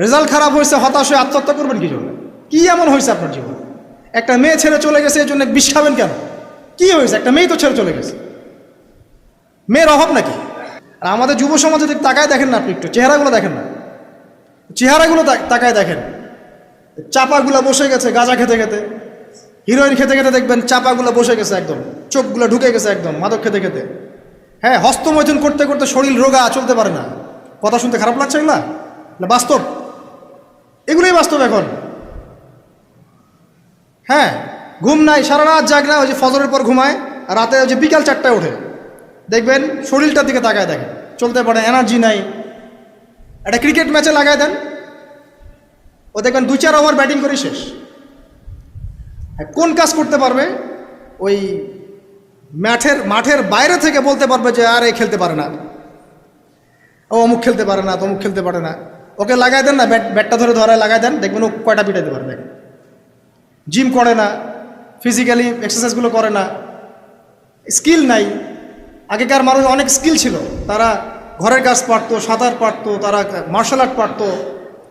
Result খারাপ হয়েছে, হতাশ হয়ে আত্মহত্যা করবেন কি জন্য? কি এমন হয়েছে আপনার জীবনে? একটা মেয়ে ছেড়ে চলে গেছে, এই জন্য বিষ খাবেন কেন? কি হয়েছে? একটা মেয়ে তো ছেড়ে চলে গেছে। মেয়ের অভাব নাকি? আর আমাদের যুব সমাজে দিক তাকায় দেখেন না আপনি একটু, চেহারাগুলো দেখেন না। চেহারাগুলো তাকায় দেখেন। চাপাগুলো বসে গেছে গাঁজা খেতে খেতে। হিরোইন খেতে খেতে দেখবেন চাপাগুলো বসে গেছে একদম। চোখগুলো ঢুকে গেছে একদম মাদক খেতে খেতে। হ্যাঁ হস্তমৈথুন করতে করতে শরীর রোগা, চলতে পারে না। কথা শুনতে খারাপ লাগছে এগুলা? না, বাস্তব। এগুলোই বাস্তব এখন। হ্যাঁ ঘুম নাই সারা রাত জাগ না, ওই যে ফজরের পর ঘুমায়, আর রাতে ওই যে বিকাল চারটায় ওঠে। দেখবেন, শরীরটার দিকে তাকায় দেখেন, চলতে পারে এনার্জি নাই। একটা ক্রিকেট ম্যাচে লাগায় দেন। ও দেখবেন দু চার ওভার ব্যাটিং করে শেষ। কোন কাজ করতে পারবে? ওই মাঠের মাঠের বাইরে থেকে বলতে পারবে যে, আর এ খেলতে পারে না। ও অমুক খেলতে পারে না, তমুক খেলতে পারে না। ওকে লাগাই দেন না, ব্যাট ব্যাটটা ধরে ধরায় লাগাই দেন, দেখবেন ও কয়টা পিটাইতে পারে দেখেন জিম করে না ফিজিক্যালি এক্সারসাইজগুলো করে না স্কিল নাই। আগেকার মানুষ অনেক স্কিল ছিল। তারা ঘরের কাজ পারতো, সাঁতার পারতো, তারা মার্শাল আর্ট পারতো,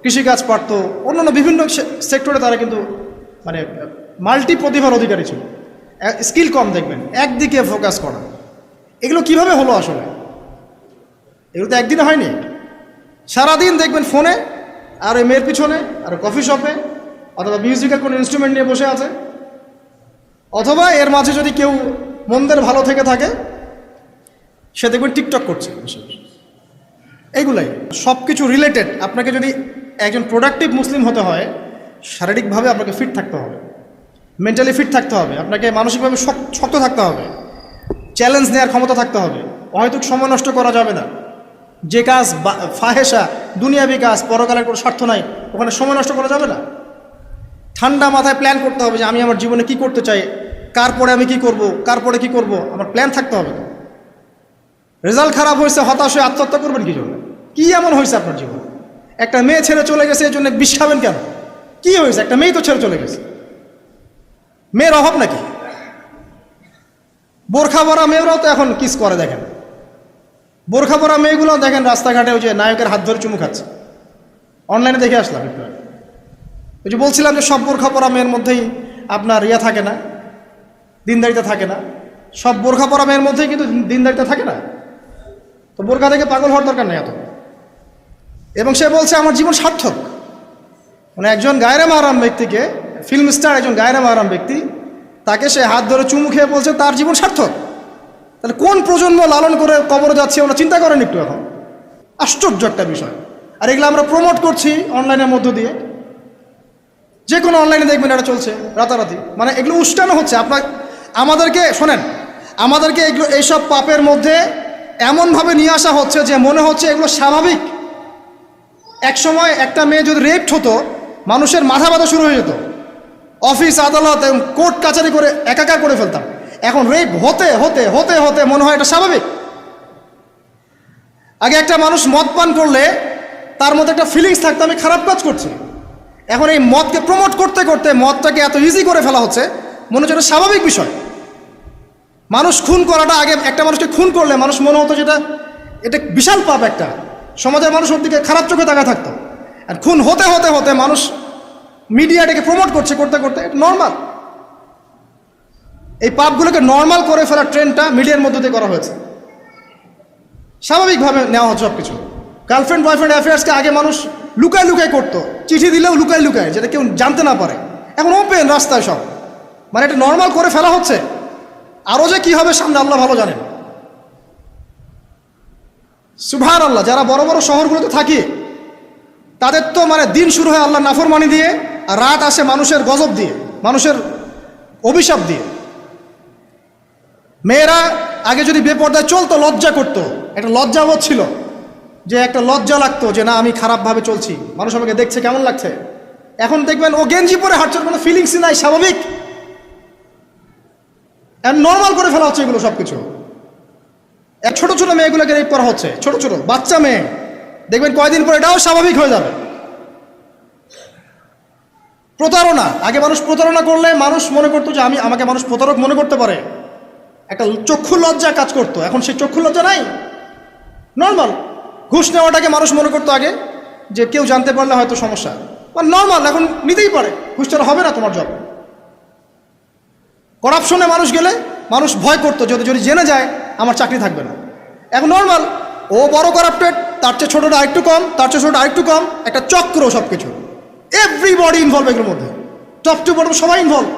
কৃষিকাজ পারতো, অন্যান্য বিভিন্ন সেক্টরে তারা কিন্তু মানে মাল্টি প্রতিভার অধিকারী ছিল। স্কিল কম দেখবেন, একদিকে ফোকাস করা। এগুলো কীভাবে হলো আসলে? এগুলো তো একদিনে হয়নি। সারাদিন দেখবেন ফোনে, আর ওই মেয়ের পিছনে, আর কফি শপে, অথবা মিউজিক্যাল কোনো ইনস্ট্রুমেন্ট নিয়ে বসে আছে। অথবা এর মাঝে যদি কেউ মন্দের ভালো থেকে থাকে, সে দেখবেন টিকটক করছে। এইগুলাই। সব কিছু রিলেটেড আপনাকে যদি একজন প্রোডাক্টিভ মুসলিম হতে হয়, শারীরিকভাবে আপনাকে ফিট থাকতে হবে। মেন্টালি ফিট থাকতে হবে। আপনাকে মানসিকভাবে শক্ত থাকতে হবে। চ্যালেঞ্জ নেওয়ার ক্ষমতা থাকতে হবে। হয়তো সময় নষ্ট করা যাবে না। যে কাজ ফাহেসা দুনিয়াবি কাজ, পরকালের কোনো স্বার্থ নাই, ওখানে সময় নষ্ট করা যাবে না। ঠান্ডা মাথায় প্ল্যান করতে হবে যে আমি আমার জীবনে কি করতে চাই, কার পরে আমি কি করব, কার পরে কি করব, আমার প্ল্যান থাকতে হবে। রেজাল্ট খারাপ হয়েছে, হতাশ হয়ে আত্মহত্যা করবেন কি জন্য? কী এমন হয়েছে আপনার জীবনে? একটা মেয়ে ছেড়ে চলে গেছে এই জন্য বিষ খাবেন কেন? কি হয়েছে? একটা মেয়ে তো ছেড়ে চলে গেছে। মেয়ের অভাব নাকি? বোরখা পরা মেয়েরাও তো এখন কিস করে দেখেন। বোরখা পরা মেয়েগুলো দেখেন রাস্তাঘাটে ওই যে নায়কের হাত ধরে চুমু খাচ্ছে। অনলাইনে দেখে আসলাম একটু ওই যে বলছিলাম যে সব বোরখা পরা মেয়ের মধ্যেই আপনার ইয়া থাকে না, দিনদারিতা থাকে না। সব বোরখা পরা মেয়ের মধ্যেই কিন্তু দিনদারিতা থাকে না। তো বোরখা থেকে পাগল হওয়ার দরকার নেই এত। এবং সে বলছে, আমার জীবন সার্থক। মানে একজন গায়রে মারাম ব্যক্তিকে ফিল্ম স্টার একজন গায়রে মারাম ব্যক্তি, তাকে সে হাত ধরে চুমু খেয়ে বলছে, তার জীবন সার্থক। তাহলে কোন প্রজন্ম লালন করে কবরে যাচ্ছে ওরা চিন্তা করেন একটু এখন? আশ্চর্য একটা বিষয়। আর এগুলো আমরা প্রমোট করছি অনলাইনের মধ্য দিয়ে। যে কোনো অনলাইনে দেখবেন এটা চলছে, রাতারাতি। মানে এগুলো উস্কানো হচ্ছে। আপনার, আমাদেরকে, শোনেন, আমাদেরকে এগুলো, এইসব পাপের মধ্যে এমনভাবে নিয়ে আসা হচ্ছে যে মনে হচ্ছে এগুলো স্বাভাবিক। এক সময় একটা মেয়ে যদি রেপড হতো, মানুষের মাথা ব্যথা শুরু হয়ে যেত। অফিস, আদালত এবং কোর্ট, কাচারি করে একাকার করে ফেলতাম। এখন রেপ হতে হতে হতে হতে মনে হয় এটা স্বাভাবিক। আগে একটা মানুষ মদ পান করলে তার মধ্যে একটা ফিলিংস থাকতো, আমি খারাপ কাজ করছি। এখন এই মদকে প্রমোট করতে করতে মদটাকে এত ইজি করে ফেলা হচ্ছে, মনে হচ্ছে এটা স্বাভাবিক বিষয়। মানুষ খুন করাটা আগে একটা মানুষকে খুন করলে মানুষ মনে হতো যেটা এটা বিশাল পাপ একটা। সমাজের মানুষ ওর দিকে খারাপ চোখে তাকা থাকতো। আর খুন হতে হতে হতে মানুষ মিডিয়াটাকে প্রমোট করছে, করতে করতে নর্মাল এই পাপগুলোকে নর্মাল করে ফেলার ট্রেন্ডটা মিডিয়ার মধ্য দিয়ে করা হয়েছে। স্বাভাবিকভাবে নেওয়া হচ্ছে সব কিছু গার্লফ্রেন্ড বয়ফ্রেন্ড অ্যাফেয়ার্সকে আগে মানুষ লুকায় লুকায় করতো। চিঠি দিলেও লুকায় লুকায় যেটা কেউ জানতে না পারে। এখন ওপেন রাস্তায় সব। মানে এটা নর্মাল করে ফেলা হচ্ছে। আরও যে কী হবে সামনে আল্লাহ ভালো জানেন। সুভার আল্লাহ যারা বড় বড় শহরগুলোতে থাকি, তাদের তো মানে দিন শুরু হয় আল্লাহ নাফরমানি দিয়ে, আর রাত আসে মানুষের গজব দিয়ে, মানুষের অভিশাপ দিয়ে। মেয়েরা আগে যদি বেপর্দায় চলতো, লজ্জা করতো। একটা লজ্জাবোধ ছিল যে একটা লজ্জা লাগতো যে, না, আমি খারাপভাবে চলছি। মানুষ আমাকে দেখছে, কেমন লাগছে? এখন দেখবেন ও গেঞ্জি পরে হাঁটছে, কোনো ফিলিংসই নাই, স্বাভাবিক। নর্মাল করে ফেলা হচ্ছে এগুলো সব কিছু ছোট ছোট মেয়েগুলোকে রেপ করা হচ্ছে, ছোট ছোট, বাচ্চা মেয়ে। দেখবেন কয়দিন পরে এটাও স্বাভাবিক হয়ে যাবে। প্রতারণা। আগে মানুষ প্রতারণা করলে মানুষ মনে করতো যে, আমি, আমাকে মানুষ প্রতারক মনে করতে পারে। একটা চক্ষু লজ্জা কাজ করতো। এখন সেই চক্ষু লজ্জা নাই। নর্মাল ঘুষ নেওয়াটাকে মানুষ মনে করতো আগে যে কেউ জানতে পারলে হয়তো সমস্যা। বা নর্মাল এখন নিতেই পারে। ঘুষটা হবে না তোমার জব করাপশনে মানুষ গেলে মানুষ ভয় করতো যদি যদি জেনে যায়, আমার চাকরি থাকবে না। এখন নর্মাল ও বড় করাপ্টেড তার চেয়ে ছোটোটা আরেকটু কম, তার চেয়ে ছোটোটা আরেকটু কম, একটা চক্র সব কিছু এভরিবডি ইনভলভ এগুলোর মধ্যে। টপ টু বটম সবাই ইনভলভ